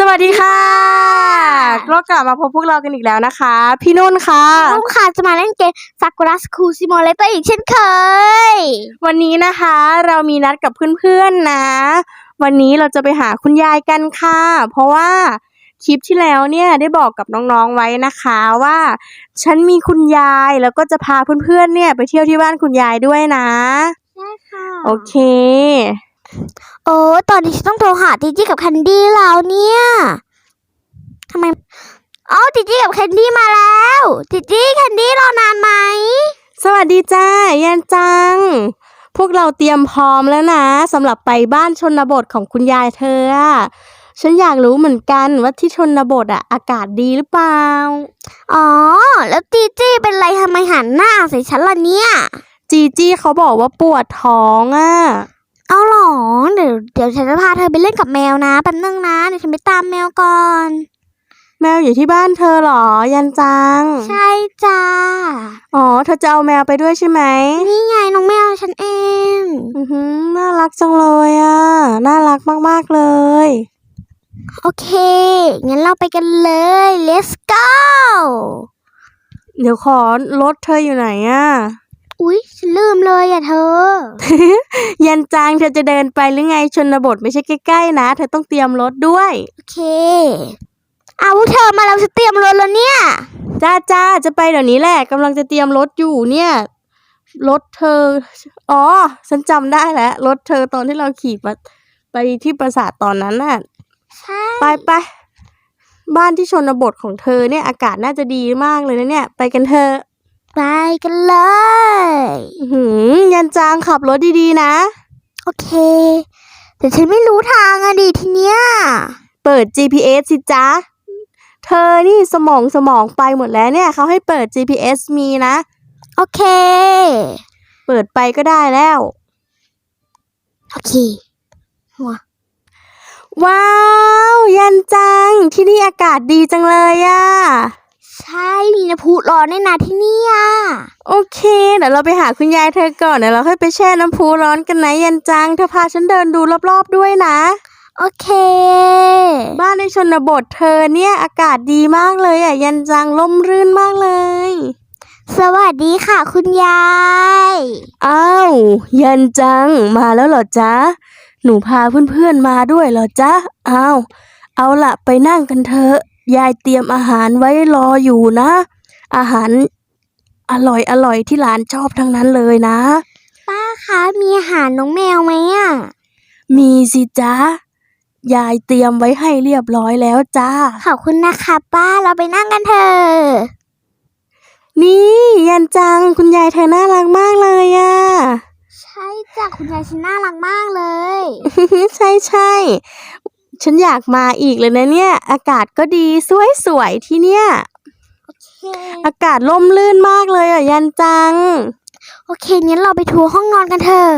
สวัสดีค่ะก็กลับมาพบพวกเรากันอีกแล้วนะคะ พี่นุ่นค่ะลูกค่ะจะมาเล่นเกม Sakura School Simulator อีกเช่นเคย วันนี้นะคะเรามีนัดกับเพื่อนๆนะ วันนี้เราจะไปหาคุณยายกันค่ะ เพราะว่าคลิปที่แล้วเนี่ยได้บอกกับน้องๆไว้นะคะว่า ฉันมีคุณยายแล้วก็จะพาเพื่อนๆเนี่ยไปเที่ยวที่บ้านคุณยายด้วยนะ ใช่ค่ะ โอเค โอ้ตอนนี้ฉันต้องโทรหาจิจี้กับแคนดี้แล้วเนี่ยทำไมอ๋อจิจี้กับแคนดี้มาแล้วจิจี้แคนดี้รอนานไหม สวัสดีจ้ายันจัง พวกเราเตรียมพร้อมแล้วนะสำหรับไปบ้านชนบทของคุณยายเธออะฉันอยากรู้เหมือนกันว่าที่ชนบทอะอากาศดีหรือเปล่า อ๋อ แล้วจิจี้เป็นไรทำไมหันหน้าใส่ฉันล่ะเนี่ย จีจี้เขาบอกว่าปวดท้องอะ เอาหรอเดี๋ยวเดี๋ยวฉันจะพาเธอไปเล่นกับแมวนะแป๊บนึงนะเดี๋ยวฉันไปตามแมวก่อน แมวอยู่ที่บ้านเธอเหรอ ยันจัง ใช่จ้าอ๋อ เธอจะเอาแมวไปด้วยใช่ไหมนี่ไงน้องแมวฉันเองอือหือน่ารักจังเลยอะน่ารักมากๆเลย โอเคงั้นเราไปกันเลย let's go เดี๋ยวขอรถเธออยู่ไหนอะ อุ๊ยฉันลืมเลยอะเธอ ยันจังเธอจะเดินไปหรือไงชนบทไม่ใช่ใกล้ๆนะ เธอต้องเตรียมรถด้วย โอเคเอาพวกเธอมาเราจะเตรียมรถแล้วเนี่ย จ้าจ้าจะไปเดี๋ยวนี้แหละกำลังจะเตรียมรถอยู่เนี่ยรถเธอ อ๋อ ฉันจำได้แล้วรถเธอตอนที่เราขี่ไปไปที่ปราสาทตอนนั้นน่ะใช่ไปไปบ้านที่ชนบทของเธอเนี่ยอากาศน่าจะดีมากเลยนะเนี่ย ไปกันเถอะ ไปกันเลยอื้อหือยันจางขับรถดีๆนะ โอเค แต่ฉันไม่รู้ทางอะดิทีเนี้ย เปิด GPS สิจ๊ะ เธอนี่สมองสมองไปหมดแล้วเนี่ยเขาให้เปิด GPS มีนะ โอเค เปิดไปก็ได้แล้ว โอเคว้าว ยันจังที่นี่อากาศดีจังเลยอะ ใช่มีน้ำพุร้อนในนาที่นี่อะโอเคเดี๋ยวเราไปหาคุณยายเธอก่อนเดี๋ยวเราค่อยไปแช่น้ำพุร้อนกันนะยันจังเธอพาฉันเดินดูรอบๆด้วยนะ โอเค บ้านในชนบทเธอเนี่ยอากาศดีมากเลยอะยันจังล่มรื่นมากเลย สวัสดีค่ะ คุณยาย อ้าวยันจังมาแล้วเหรอจ๊ะหนูพาเพื่อนๆมาด้วยเหรอจ๊ะอ้าวเอาละไปนั่งกันเถอะ ยายเตรียมอาหารไว้รออยู่นะ อาหารอร่อยอร่อยที่หลานชอบทั้งนั้นเลยนะ ป้าคะมีอาหารน้องแมวไหมอะ มีสิจ๊ะ ยายเตรียมไว้ให้เรียบร้อยแล้วจ้า ขอบคุณนะคะป้าเราไปนั่งกันเถอะนี่ยันจังคุณยายเธอน่ารักมากเลยอะใช่จ้ะคุณยายฉันน่ารักมากเลย ใช่ใช่ ฉันอยากมาอีกเลยนะเนี่ย อากาศก็ดีสวยสวยๆที่เนี่ยโอเคอากาศล่มลื่นมากเลยอะยันจัง โอเคงั้นเราไปทัวร์ห้องนอนกันเถอะ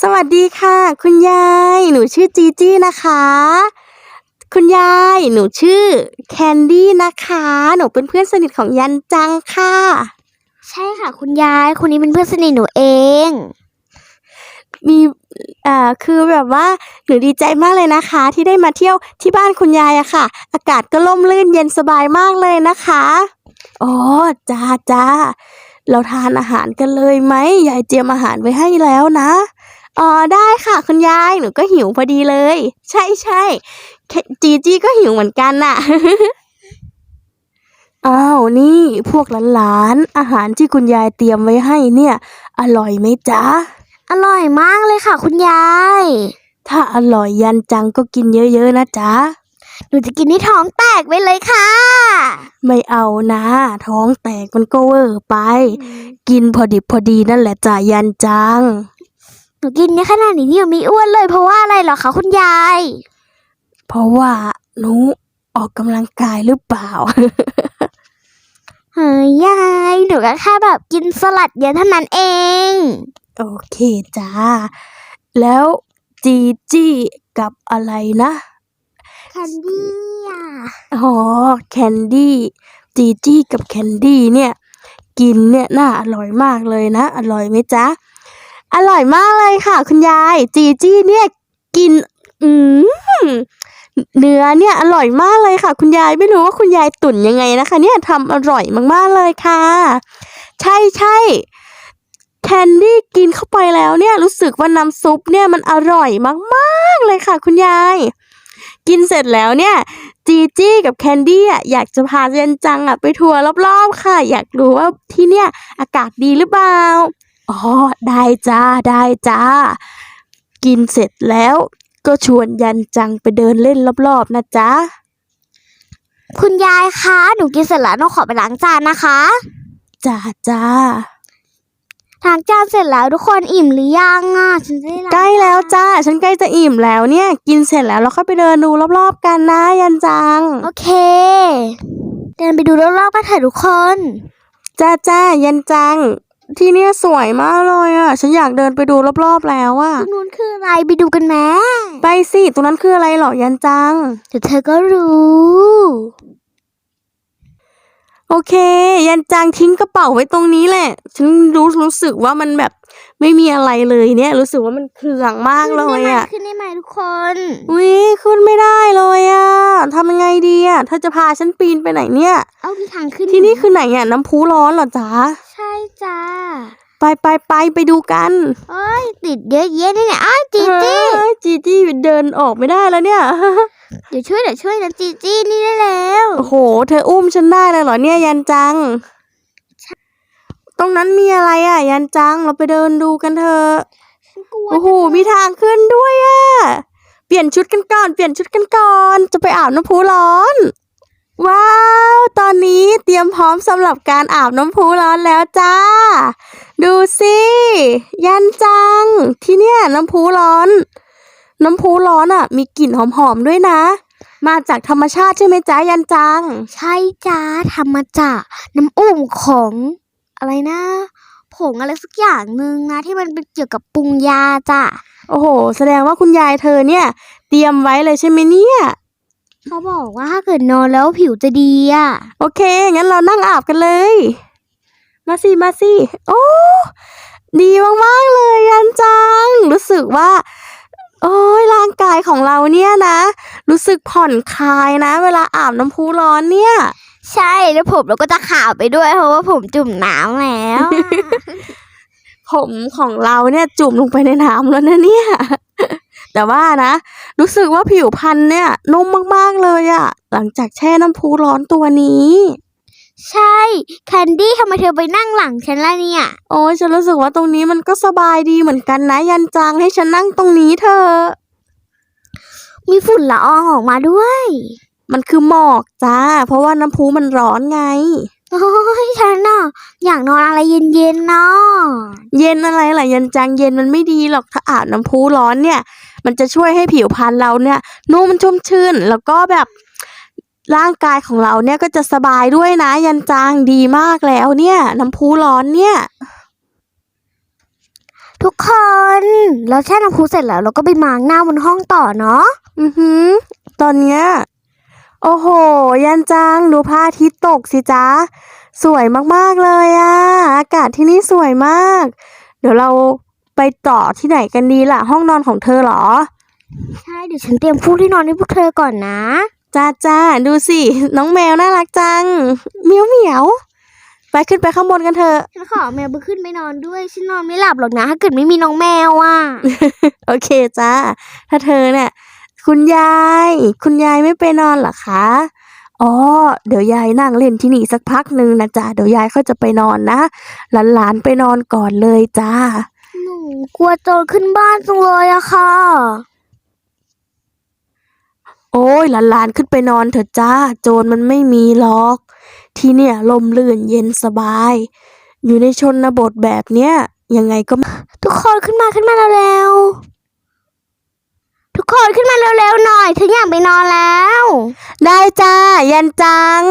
สวัสดีค่ะ คุณยาย หนูชื่อจีจี้นะคะ คุณยาย หนูชื่อแคนดี้นะคะ หนูเป็นเพื่อนสนิทของยันจังค่ะ ใช่ค่ะ คุณยายคนนี้เป็นเพื่อนสนิทหนูเอง มีอ่าคือแบบว่าหนูดีใจมากเลยนะคะ ที่ได้มาเที่ยวที่บ้านคุณยายอะค่ะ อากาศก็ร่มรื่นเย็นสบายมากเลยนะคะอ๋อจ้าจ้าเราทานอาหารกันเลยไหมยายเตรียมอาหารไว้ให้แล้วนะอ๋อได้ค่ะคุณยายหนูก็หิวพอดีเลย ใช่ใช่จีจี้ก็หิวเหมือนกันน่ะอ้าวนี่พวกหลานๆอาหารที่คุณยายเตรียมไว้ให้เนี่ย อร่อยไหมจ๊ะ อร่อยมากเลยค่ะ คุณยาย ถ้าอร่อยยันจังก็กินเยอะๆนะจ๊ะ หนูจะกินให้ท้องแตกไปเลยค่ะ ไม่เอานะ ท้องแตกมันก็เวอร์ไป กินพอดิบพอดีนั่นแหละจ้ะยันจัง หนูกินเยอะขนาดนี้เนี่ยไม่อ้วนเลยเพราะว่าอะไรเหรอคะคุณยาย เพราะว่าหนูออกกำลังกายหรือเปล่า เฮ้ยยาย หนูก็แค่แบบกินสลัดเยอะเท่านั้นเอง โอเคจ้า แล้วจีจี้กับอะไรนะ แคนดี้อะอ๋อแคนดี้จีจี้กับแคนดี้เนี่ย กินเนี่ยน่าอร่อยมากเลยนะ อร่อยไหมจ๊ะ อร่อยมากเลยค่ะ คุณยาย จีจี้เนี่ยกิน อืมเนื้อเนี่ยอร่อยมากเลยค่ะ คุณยายไม่รู้ว่าคุณยายตุ๋นยังไงนะคะ เนี่ยทำอร่อยมากๆเลยค่ะ ใช่ใช่ แคนดี้กินเข้าไปแล้วเนี่ยรู้สึกว่าน้ำซุปเนี่ยมันอร่อยมากๆเลยค่ะคุณยาย กินเสร็จแล้วเนี่ยจีจี้กับแคนดี้อะอยากจะพาเจนจังอะไปทัวร์รอบๆค่ะ อยากรู้ว่าที่เนี่ยอากาศดีหรือเปล่าอ๋อได้จ้าได้จ้า กินเสร็จแล้วก็ชวนยันจังไปเดินเล่นรอบๆนะจ๊ะ คุณยายคะ หนูกินเสร็จแล้วหนูขอไปล้างจานนะคะ จ้าจ้า ล้างจานเสร็จแล้วทุกคนอิ่มหรือยังอะฉันจะได้างใกล้แล้วจ้า ฉันใกล้จะอิ่มแล้วเนี่ย กินเสร็จแล้วเราค่อยไปเดินดูรอบๆกันนะยันจัง โอเค เดินไปดูรอบๆกันเถอะทุกคนจ้าจ้ายันจัง ที่เนี่ยสวยมากเลยอะ ฉันอยากเดินไปดูรอบๆแล้วอะ ตรงนู้นคืออะไรไปดูกันไหมไปสิตรงนั้นคืออะไรเหรอยันจัง เดี๋ยวเธอก็รู้ โอเค ยันจังทิ้งกระเป๋าไว้ตรงนี้แหละ ฉันรู้รู้สึกว่ามันแบบไม่มีอะไรเลยเนี่ย รู้สึกว่ามันเครื่องมากเลยอะขึ้นได้ไหมทุกคนอุ้ยขึ้นไม่ได้เลยอะทำยังไงดีอะเธอจะพาฉันปีนไปไหนเนี่ย เอามีทางขึ้นที่นี่คือไหนอะน้ำพุร้อนเหรอจ๊ะใช่จ้าไปไปไปไปดูกันเอ้ยติดเยอะแยะนี่เนี่ยอ้าวจีจี้เอ้ยจีจี้เดินออกไม่ได้แล้วเนี่ย เดี๋ยวช่วยเดี๋ยวช่วยนะจีจี้นี่ได้แล้ว โอ้โห เธออุ้มฉันได้เลยเหรอเนี่ยยันจัง ตรงนั้นมีอะไรอะ ยันจังเราไปเดินดูกันเถอะฉันกลัวโอ้โหมีทางขึ้นด้วยอะเปลี่ยนชุดกันก่อนเปลี่ยนชุดกันก่อน จะไปอาบน้ำพุร้อน ว้าว ตอนนี้เตรียมพร้อมสำหรับการอาบน้ำพุร้อนแล้วจ้า ดูสิยันจัง ที่เนี่ยน้ำพุร้อน น้ำพุร้อนอะ มีกลิ่นหอมๆด้วยนะ มาจากธรรมชาติใช่ไหมจ๊ะยันจัง ใช่จ้าทำมาจากน้ำอุ่มของ อะไรนะ ผงอะไรสักอย่างหนึ่งนะ ที่มันเป็นเกี่ยวกับปรุงยาจ้ะโอ้โห แสดงว่าคุณยายเธอเนี่ย เตรียมไว้เลยใช่ไหมเนี่ย เขาบอกว่าถ้าเกิดนอนแล้วผิวจะดีอะ โอเค งั้นเรานั่งอาบกันเลย มาสิ มาสิ โอ้ ดีมาก ๆ เลยยันจัง รู้สึกว่า โอ้ยร่างกายของเราเนี่ยนะ รู้สึกผ่อนคลายนะ เวลาอาบน้ำพุร้อนเนี่ย ใช่แล้วผมเราก็จะขาวไปด้วยเพราะว่าผมจุ่มน้ำแล้วอะผมของเราเนี่ยจุ่มลงไปในน้ำแล้วนะเนี่ย แต่ว่านะ รู้สึกว่าผิวพรรณเนี่ยนุ่มมากๆเลยอะหลังจากแช่น้ำพุร้อนตัวนี้ ใช่แคนดี้ทำไมเธอไปนั่งหลังฉันล่ะเนี่ย โอ้ยฉันรู้สึกว่าตรงนี้มันก็สบายดีเหมือนกันนะยันจังให้ฉันนั่งตรงนี้เถอะมีฝุ่นละอองออกมาด้วย มันคือหมอกจ้า เพราะว่าน้ำพุมันร้อนไง โอ้ยฉันน่ะอยากนอนอะไรเย็นๆเนาะเย็นอะไรล่ะยันจังเย็นมันไม่ดีหรอกถ้าอาบน้ำพุร้อนเนี่ย มันจะช่วยให้ผิวพรรณเราเนี่ยนุ่มชุ่มชื่น แล้วก็แบบ ร่างกายของเราเนี่ยก็จะสบายด้วยนะ ยันจังดีมากแล้วเนี่ย น้ำพุร้อนเนี่ย ทุกคนเราแช่น้ำพุเสร็จแล้ว เราก็ไปมางหน้าบนห้องต่อเนาะอือหือ ตอนเนี้ยโอ้โห ยันจังดูพระอาทิตย์ตกสิจ๊ะ สวยมากๆเลยอะอากาศที่นี่สวยมาก เดี๋ยวเราไปต่อที่ไหนกันดีล่ะ ห้องนอนของเธอเหรอ ใช่เดี๋ยวฉันเตรียมฟูกที่นอนให้พวกเธอก่อนนะ จ้าจ้าดูสิ น้องแมวน่ารักจังเหมียวเหมียว ไปขึ้นไปข้างบนกันเถอะ ฉันขอแมวไปขึ้นไปนอนด้วย ฉันนอนไม่หลับหรอกนะ ถ้าเกิดไม่มีน้องแมวอะ โอเคจ้าถ้าเธอเนี่ย คุณยาย คุณยายไม่ไปนอนเหรอคะ อ๋อ เดี๋ยวยายนั่งเล่นที่นี่สักพักหนึ่งนะจ๊ะเดี๋ยวยายเขาจะไปนอนนะ หลานๆไปนอนก่อนเลยจ้า หนูกลัวโจรขึ้นบ้านจังเลยอะค่ะ โอ้ยหลานๆขึ้นไปนอนเถอะจ้า โจรมันไม่มีหรอก ที่เนี่ยลมลื่นเย็นสบาย อยู่ในชนบทแบบเนี้ยยังไงก็ทุกคนขึ้นมาขึ้นมาเร็วๆทุกคนขึ้นมาเร็วๆหน่อยฉันอยากไปนอนแล้ว ได้จ้า ยันจัง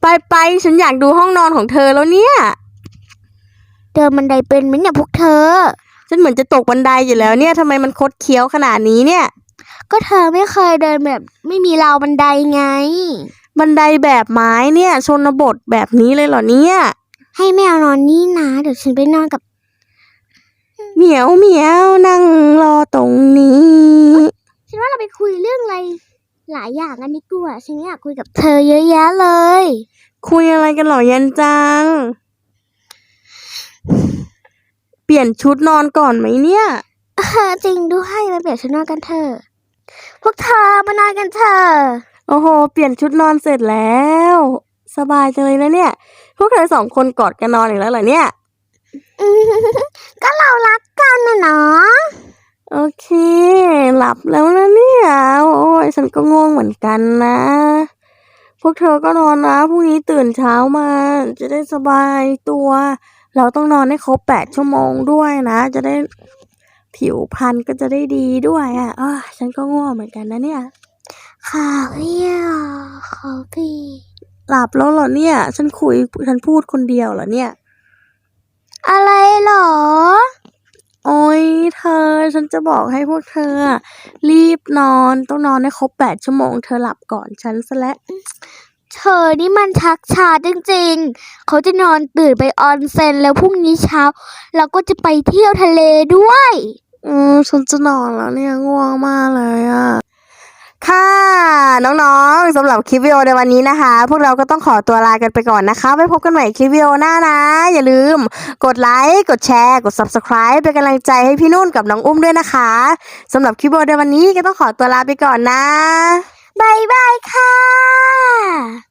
ไปไปๆฉันอยากดูห้องนอนของเธอแล้วเนี่ย เดินบันไดเป็นไหมเนี่ยพวกเธอ ฉันเหมือนจะตกบันไดอยู่แล้วเนี่ยทำไมมันคดเคี้ยวขนาดนี้เนี่ย ก็เธอไม่เคยเดินแบบ ไม่มีราวบันไดไง บันไดแบบไม้เนี่ยชนบทแบบนี้เลยเหรอเนี่ยให้แมวนอนนี่นะ เดี๋ยวฉันไปนอนกับเหมียวเหมียวนั่งรอตรงนี้หลายอย่างอันนี้กูอะฉันอยากคุยกับเธอเยอะแยะเลย คุยอะไรกันเหรอเย็นจัง เปลี่ยนชุดนอนก่อนไหมเนี่ย เออจริงด้วยมาเปลี่ยนชุดนอนกันเถอะพ วกเธอมานอนกันเถอะโอ้โห เปลี่ยนชุดนอนเสร็จแล้ว สบายจังเลยนะเนี่ย พวกเธอสองคนกอดกันนอนอีกแล้วเหรอเนี่ย อืมก็เรารักกันนะเนาะโอเค หลับแล้วนะเนี่ย โอ้ยฉันก็ง่วงเหมือนกันนะ พวกเธอก็นอนนะพรุ่งนี้ตื่นเช้ามา จะได้สบายตัว เราต้องนอนให้ครบแปดชั่วโมงด้วยนะ จะได้ ผิวพรรณก็จะได้ดีด้วยอะอ้าวฉันก็ง่วงเหมือนกันนะเนี่ยค่ะพี่อะขอพี่หลับแล้วเหรอเนี่ย ฉันคุยฉันพูดคนเดียวเหรอเนี่ย อะไรเหรอ โอ้ยเธอ ฉันจะบอกให้พวกเธออะรีบนอนต้องนอนให้ครบแปดชั่วโมง เธอหลับก่อนฉันซะแล้ว เธอนี่มันชักช้าจริงๆ เขาจะนอนตื่นไปออนเซ็นแล้วพรุ่งนี้เช้าเราก็จะไปเที่ยวทะเลด้วย อืมฉันจะนอนแล้วเนี่ยง่วงมากเลยอะ ค่ะ น้องๆสำหรับคลิปวิดีโอในวันนี้นะคะ พวกเราก็ต้องขอตัวลากันไปก่อนนะคะไว้พบกันใหม่คลิปวิดีโอหน้านะ อย่าลืม กดไลค์กดแชร์ กด subscribe เป็นกำลังใจให้พี่นุ่นกับน้องอุ้มด้วยนะคะสำหรับคลิปวิดีโอในวันนี้ก็ต้องขอตัวลาไปก่อนนะ บายบายค่ะ